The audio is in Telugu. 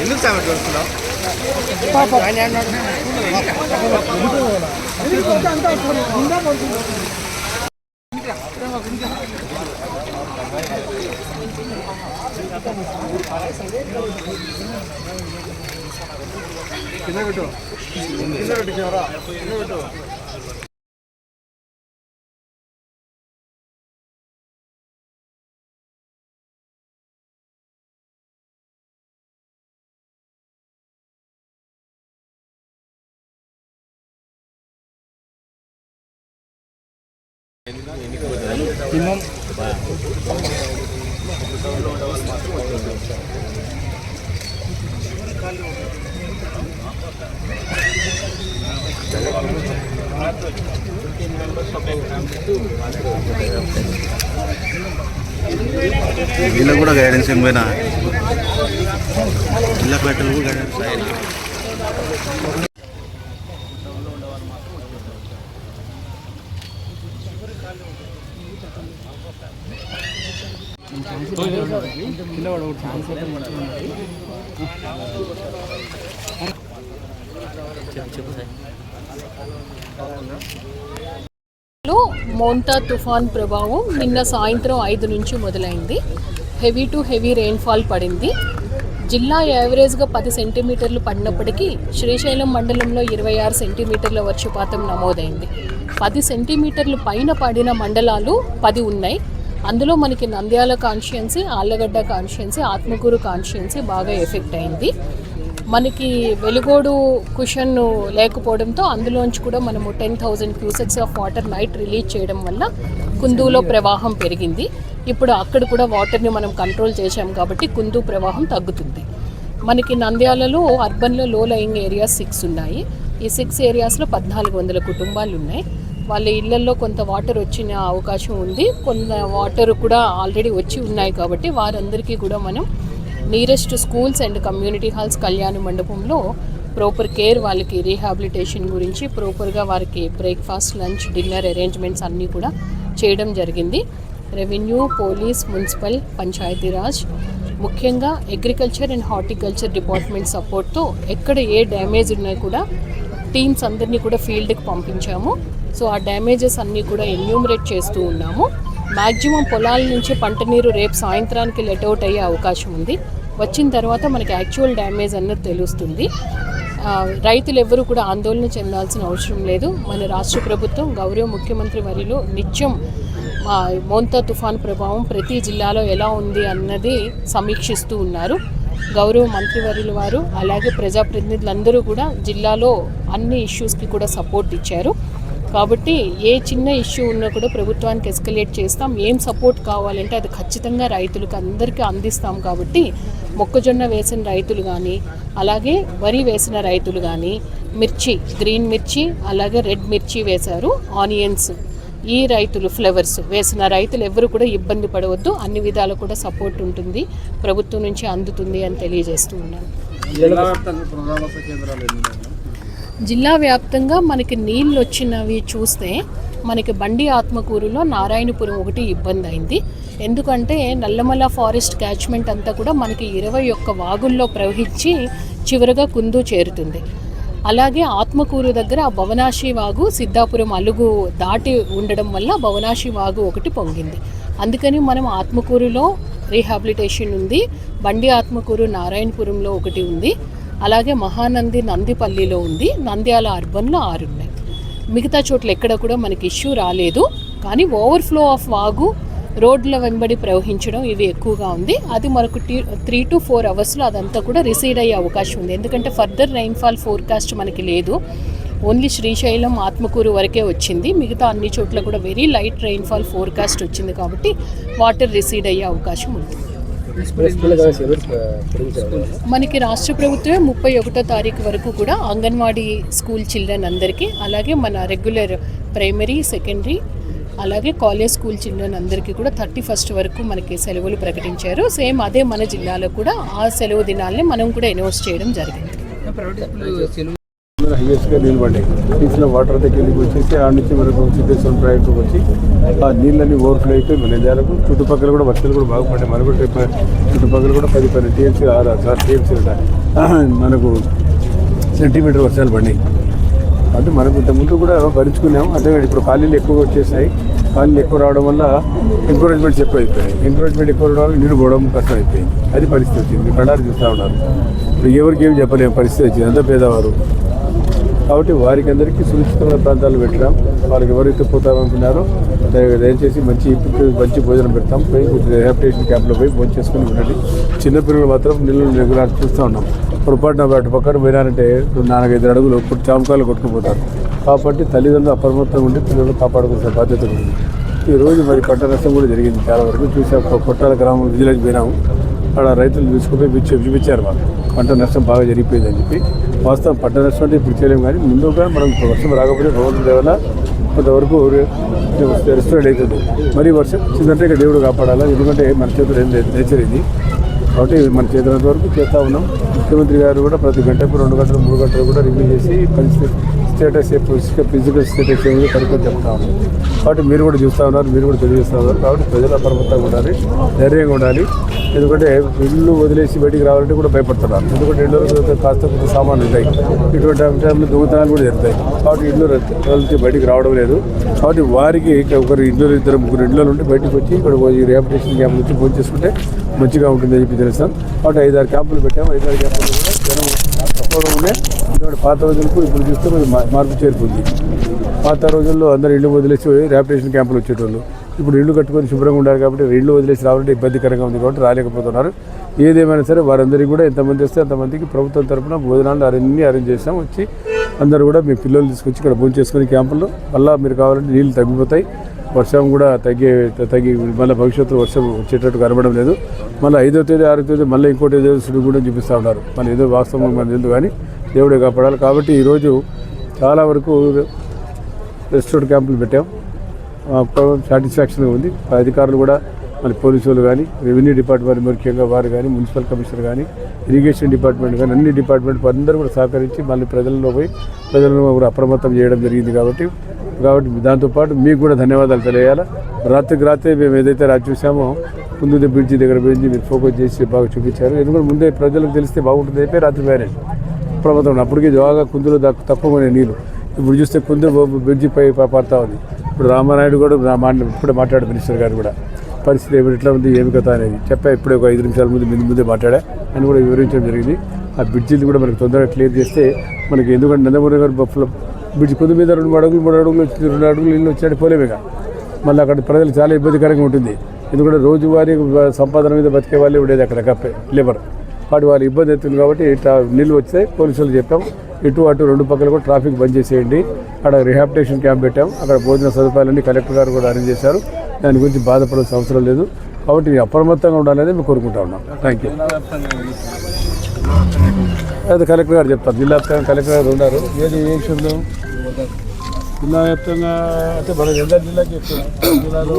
ఎందుకు సామె చూస్తున్నావు కింద పెట్టు కింద పెట్టు కెమెరా కింద పెట్టు వీళ్ళకు కూడా గైడెన్స్ ఏం పోయినా? వీళ్ళకి పెట్టాలి కూడా గైడెన్స్ మోంతా తుఫాన్ ప్రభావం నిన్న సాయంత్రం ఐదు నుంచి మొదలైంది. హెవీ టు హెవీ రెయిన్ఫాల్ పడింది. జిల్లా యావరేజ్గా పది సెంటీమీటర్లు పడినప్పటికీ శ్రీశైలం మండలంలో ఇరవై ఆరు సెంటీమీటర్ల వర్షపాతం నమోదైంది. పది సెంటీమీటర్లు పైన పడిన మండలాలు పది ఉన్నాయి. అందులో మనకి నంద్యాల కాన్షియన్సీ ఆళ్ళగడ్డ కాన్షియన్సీ ఆత్మకూరు కాన్షియన్సీ బాగా ఎఫెక్ట్ అయింది. మనకి వెలుగోడు కుషన్ లేకపోవడంతో అందులోంచి కూడా మనము ten thousand cusecs of water night release చేయడం వల్ల కుందులో ప్రవాహం పెరిగింది. ఇప్పుడు అక్కడ కూడా వాటర్ని మనం కంట్రోల్ చేశాం కాబట్టి కుందు ప్రవాహం తగ్గుతుంది. మనకి నంద్యాలలో అర్బన్లో లో లయింగ్ ఏరియాస్ సిక్స్ ఉన్నాయి. ఈ సిక్స్ ఏరియాస్లో పద్నాలుగు వందల కుటుంబాలు ఉన్నాయి. వాళ్ళ ఇళ్ళలో కొంత వాటర్ వచ్చిన అవకాశం ఉంది. కొంత వాటర్ కూడా ఆల్రెడీ వచ్చి ఉన్నాయి కాబట్టి వారందరికీ కూడా మనం nearest schools and community halls కళ్యాణ మండపంలో ప్రాపర్ కేర్ వాళ్ళకి రీహాబిలిటేషన్ గురించి ప్రాపర్గా వారికి బ్రేక్ఫాస్ట్ లంచ్ డిన్నర్ అరేంజ్మెంట్స్ అన్నీ కూడా చేయడం జరిగింది. రెవెన్యూ పోలీస్ మున్సిపల్ పంచాయతీరాజ్ ముఖ్యంగా అగ్రికల్చర్ అండ్ హార్టికల్చర్ డిపార్ట్మెంట్ సపోర్ట్తో ఎక్కడ ఏ డ్యామేజ్ ఉన్నా కూడా టీమ్స్ అందరినీ కూడా ఫీల్డ్కి పంపించాము. సో ఆ డ్యామేజెస్ అన్నీ కూడా ఎన్యూమరేట్ చేస్తూ ఉన్నాము. మ్యాక్సిమం పొలాల నుంచి పంట నీరు రేపు సాయంత్రానికి లెట్అవుట్ అయ్యే అవకాశం ఉంది. వచ్చిన తర్వాత మనకి యాక్చువల్ డ్యామేజ్ అన్నది తెలుస్తుంది. రైతులు ఎవ్వరూ కూడా ఆందోళన చెందాల్సిన అవసరం లేదు. మన రాష్ట్ర ప్రభుత్వం గౌరవ ముఖ్యమంత్రి వరిలో నిత్యం మోంతా తుఫాన్ ప్రభావం ప్రతి జిల్లాలో ఎలా ఉంది అన్నది సమీక్షిస్తూ ఉన్నారు. గౌరవ మంత్రివర్యుల వారు అలాగే ప్రజాప్రతినిధులందరూ కూడా జిల్లాలో అన్ని ఇష్యూస్కి కూడా సపోర్ట్ ఇచ్చారు. కాబట్టి ఏ చిన్న ఇష్యూ ఉన్నా కూడా ప్రభుత్వానికి ఎస్కలేట్ చేస్తాం. ఏం సపోర్ట్ కావాలంటే అది ఖచ్చితంగా రైతులకు అందరికీ అందిస్తాం కాబట్టి మొక్కజొన్న వేసిన రైతులు కానీ అలాగే వరి వేసిన రైతులు కానీ మిర్చి గ్రీన్ మిర్చి అలాగే రెడ్ మిర్చి వేశారు ఆనియన్స్ ఈ రైతులు ఫ్లవర్స్ వేసిన రైతులు ఎవరు కూడా ఇబ్బంది పడవద్దు. అన్ని విధాలు కూడా సపోర్ట్ ఉంటుంది. ప్రభుత్వం నుంచి అందుతుంది అని తెలియజేస్తూ ఉన్నాను. జిల్లా వ్యాప్తంగా మనకి నీళ్ళు వచ్చినవి చూస్తే మనకి బండి ఆత్మకూరులో నారాయణపురం ఒకటి ఇబ్బంది అయింది ఎందుకంటే నల్లమల ఫారెస్ట్ క్యాచ్మెంట్ అంతా కూడా మనకి ఇరవై ఒక్క వాగుల్లో ప్రవహించి చివరగా కుందు చేరుతుంది. అలాగే ఆత్మకూరు దగ్గర ఆ భవనాశి వాగు సిద్ధాపురం అలుగు దాటి ఉండడం వల్ల భవనాశి వాగు ఒకటి పొంగింది. అందుకని మనం ఆత్మకూరులో రీహాబిలిటేషన్ ఉంది బండి ఆత్మకూరు నారాయణపురంలో ఒకటి ఉంది. అలాగే మహానంది నందిపల్లిలో ఉంది. నంద్యాల అర్బన్లో ఆరు ఉన్నాయి. మిగతా చోట్ల ఎక్కడ కూడా మనకి ఇష్యూ రాలేదు. కానీ ఓవర్ఫ్లో ఆఫ్ వాగు రోడ్ల వెంబడి ప్రవహించడం ఇవి ఎక్కువగా ఉంది. అది మనకు టీ త్రీ టు ఫోర్ అవర్స్లో అదంతా కూడా రిసీడ్ అయ్యే అవకాశం ఉంది. ఎందుకంటే ఫర్దర్ రైన్ఫాల్ ఫోర్కాస్ట్ మనకి లేదు. ఓన్లీ శ్రీశైలం ఆత్మకూరు వరకే వచ్చింది. మిగతా అన్ని చోట్ల కూడా వెరీ లైట్ రైన్ఫాల్ ఫోర్కాస్ట్ వచ్చింది కాబట్టి వాటర్ రిసీడ్ అయ్యే అవకాశం ఉంది. మనకి రాష్ట్ర ప్రభుత్వమే ముప్పై ఒకటో తారీఖు వరకు కూడా అంగన్వాడీ స్కూల్ చిల్డ్రన్ అందరికీ అలాగే మన రెగ్యులర్ ప్రైమరీ సెకండరీ అలాగే కాలేజ్ స్కూల్ చిల్డ్రన్ అందరికీ కూడా థర్టీ ఫస్ట్ వరకు మనకి సెలవులు ప్రకటించారు. సేమ్ అదే మన జిల్లాలో కూడా ఆ సెలవు దినాల్ని మనం కూడా అనౌన్స్ చేయడం జరిగింది. హైయెస్ట్గా నీళ్ళు పడ్డాయి తీసిన వాటర్ దగ్గరికి వచ్చేసి ఆ నుంచి మనకు సిద్ధేశ్వరం ప్రాజెక్టుకు వచ్చి ఆ నీళ్ళని ఓవర్ఫ్లో అయిపోయి మన చుట్టుపక్కల కూడా వర్షాలు కూడా బాగుపడ్డాయి మనకు కూడా చుట్టుపక్కల కూడా పది పది టీఎంసీ ఆరు సార్ టీఎంసీ మనకు సెంటీమీటర్ వర్షాలు పడినాయి అంటే మనకు ఇంతకుముందు ముందు కూడా భరించుకున్నాము. అంటే ఇప్పుడు ఖాళీలు ఎక్కువగా వచ్చేసాయి. ఖాళీలు ఎక్కువ రావడం వల్ల ఎంకరేజ్మెంట్స్ ఎక్కువ అయిపోయాయి ఎంకరేజ్మెంట్ ఎక్కువ రావడం వల్ల పోవడం కష్టం అయిపోయింది అది పరిస్థితి వచ్చింది. కడారు చూస్తూ ఉన్నారు. ఇప్పుడు ఎవరికి ఏం చెప్పలేము పరిస్థితి వచ్చింది. అంతా పేదవారు. కాబట్టి వారికి అందరికీ సురక్షితమైన ప్రాంతాలు పెట్టడం వాళ్ళకి ఎవరైతే పోతామనుకున్నారో దయచేసి మంచి మంచి భోజనం పెడతాం. పోయి రిహాబిటేషన్ క్యాంప్లో పోయి భోజనం చేసుకుని ఉండండి. చిన్నపిల్లలు మాత్రం నీళ్ళు రెగ్యులర్ చూస్తూ ఉన్నాం. పొరపాటున అటు పక్కన పోయినారంటే నాలుగైదు అడుగులు ఇప్పుడు చామకాయలు కొట్టుకుపోతారు కాబట్టి తల్లిదండ్రులు అప్రమత్తంగా ఉండి పిల్లలు కాపాడుకునే బాధ్యత ఉంది. ఈరోజు మరి పంట నష్టం కూడా జరిగింది. చాలా వరకు చూసాం. కొట్టాల గ్రామం విజిలెన్స్ పోయినాము. అక్కడ రైతులు తీసుకుపోయి పిచ్చి చూపించారు మాకు. పంట నష్టం బాగా జరిగిపోయిందని చెప్పి. వాస్తవం పంట నష్టం అంటే ఇప్పుడు చేయలేము కానీ ముందుగా మనం వర్షం రాకపోతే భగవంతుడి దేవల కొంతవరకు రెస్టారెంట్ అవుతుంది. మరి వర్షం వచ్చిందంటే ఇక దేవుడు కాపాడాలా? ఎందుకంటే మన చేతులు ఏం నేచర్ ఇది. కాబట్టి మన చేతులంత వరకు చేస్తూ ఉన్నాం. ముఖ్యమంత్రి గారు కూడా ప్రతి గంటకు రెండు గంటలు మూడు గంటలు కూడా రివ్యూ చేసి పరిస్థితి స్టేటస్ ఫిజికల్ స్టేటస్ ఏమి కనుక్కొని చెప్తా ఉన్నాం. కాబట్టి మీరు కూడా చూస్తూ ఉన్నారు మీరు కూడా తెలియజేస్తూ ఉన్నారు. కాబట్టి ప్రజలు అప్రమత్తంగా ఉండాలి ధైర్యంగా ఉండాలి. ఎందుకంటే ఇల్లు వదిలేసి బయటికి రావాలంటే కూడా భయపడుతున్నారు ఎందుకంటే ఇల్లు కాస్త కొంత సామాన్లు ఉంటాయి. ఇటువంటి అంశాలు దొంగతనాలు కూడా జరుగుతాయి. కాబట్టి ఇల్లు నుంచి బయటికి రావడం లేదు. కాబట్టి వారికి ఒకరు ఇల్లు ఇద్దరు ముగ్గురు ఇళ్ళ ఉంటే బయటకు వచ్చి ఇక్కడ రిహాబిటేషన్ క్యాంప్ నుంచి ఫోన్ చేసుకుంటే మంచిగా ఉంటుందని చెప్పి చేశాం కాబట్టి ఐదారు క్యాంపులు పెట్టాము. ఐదారు క్యాంపులు కూడా జనం తక్కువగా ఎందుకంటే పాత రోజులకు ఇప్పుడు చూస్తే కొంచెం మార్పు చేరుకుంది పాత రోజుల్లో అందరు ఇల్లు వదిలేసి ర్యాపిటేషన్ క్యాంపులు వచ్చేటోళ్ళు. ఇప్పుడు ఇల్లు కట్టుకొని శుభ్రంగా ఉండాలి కాబట్టి ఇల్లు వదిలేసి రావాలంటే ఇబ్బందికరంగా ఉంది కాబట్టి రాలేకపోతున్నారు. ఏదేమైనా సరే వారందరికీ కూడా ఎంతమంది వస్తే అంతమందికి ప్రభుత్వం తరపున భోజనాలు అన్ని అరేంజ్ చేసాం వచ్చి అందరూ కూడా మీ పిల్లలు తీసుకొచ్చి ఇక్కడ భోజనం చేసుకుని క్యాంపుల్లో మళ్ళీ మీరు కావాలంటే నీళ్ళు తగ్గిపోతాయి. వర్షం కూడా తగ్గే తగ్గి మళ్ళీ భవిష్యత్తులో వర్షం వచ్చేటట్టు కనబడడం లేదు. మళ్ళీ ఐదో తేదీ ఆరో తేదీ మళ్ళీ ఇంకోటి ఏదో సుడి కూడా చూపిస్తూ ఉన్నారు. మన ఏదో వాస్తవం మనది ఎందుకు కానీ దేవుడే కాపాడాలి. కాబట్టి ఈరోజు చాలా వరకు రెస్టారెంట్ క్యాంపులు పెట్టాం. సాటిస్ఫాక్షన్గా ఉంది. అధికారులు కూడా మన పోలీసులు కానీ రెవెన్యూ డిపార్ట్మెంట్ ముఖ్యంగా వారు కానీ మున్సిపల్ కమిషనర్ కానీ ఇరిగేషన్ డిపార్ట్మెంట్ కానీ అన్ని డిపార్ట్మెంట్ అందరూ కూడా సహకరించి మళ్ళీ ప్రజల్లో పోయి ప్రజలను కూడా అప్రమత్తం చేయడం జరిగింది కాబట్టి కాబట్టి దాంతోపాటు మీకు కూడా ధన్యవాదాలు తెలియాలి రాత్రికి రాత్రి మేము ఏదైతే రాత్రి చూసామో ముందు బ్రిడ్జి దగ్గర పోయింది మీరు ఫోకస్ చేసి బాగా చూపించారు. ఎందుకంటే ముందే ప్రజలకు తెలిస్తే బాగుంటుంది చెప్పి రాత్రి పోయారండి ప్రమాదం అప్పటికే బాగా కుందులు దక్- తక్కువగానే నీళ్ళు ఇప్పుడు చూస్తే కుందు బ్రిడ్జి పై పడతా ఉంది. ఇప్పుడు రామానాయుడు కూడా ఇప్పుడు ఇప్పుడే మాట్లాడు మినిస్టర్ గారు కూడా. పరిస్థితి ఏమి ఎట్లా ఉంది ఏమి కథ అనేది చెప్పా. ఇప్పుడే ఒక ఐదు నిమిషాల ముందు ముందు ముందే మాట్లాడా. అని కూడా వివరించడం జరిగింది. ఆ బ్రిడ్జిలు కూడా మనకి తొందరగా క్లియర్ చేస్తే మనకి ఎందుకంటే నందమూరి గారు బొప్పల బ్రిడ్జ్ కుందు మీద రెండు అడుగులు మూడు అడుగులు వచ్చి రెండు అడుగులు ఇల్లు వచ్చాడు పోలేమేగా మళ్ళీ అక్కడ ప్రజలు చాలా ఇబ్బందికరంగా ఉంటుంది. ఎందుకంటే రోజువారీ సంపాదన మీద బతికే వాళ్ళే ఉండేది అక్కడ కప్పే లేబర్. వాటి వాళ్ళ ఇబ్బంది అవుతుంది కాబట్టి ఇట్లా నీళ్ళు వస్తే పోలీసులు చెప్పాం ఇటు అటు రెండు పక్కల కూడా ట్రాఫిక్ బంద్ చేసేయండి. అక్కడ రిహాబిటేషన్ క్యాంప్ పెట్టాం. అక్కడ భోజన సదుపాయాలన్నీ కలెక్టర్ గారు కూడా అరేంజ్ చేశారు. దాని గురించి బాధపడాల్సిన అవసరం లేదు. కాబట్టి అప్రమత్తంగా ఉండాలని మేము కోరుకుంటా ఉన్నాం. థ్యాంక్ యూ అది కలెక్టర్ గారు చెప్తారు. జిల్లా వ్యాప్తంగా కలెక్టర్ గారు ఉన్నారు. ఏది ఏ విషయంలో జిల్లా వ్యాప్తంగా అంటే మన జిల్లా జిల్లాకి చెప్తున్నారు జిల్లాలో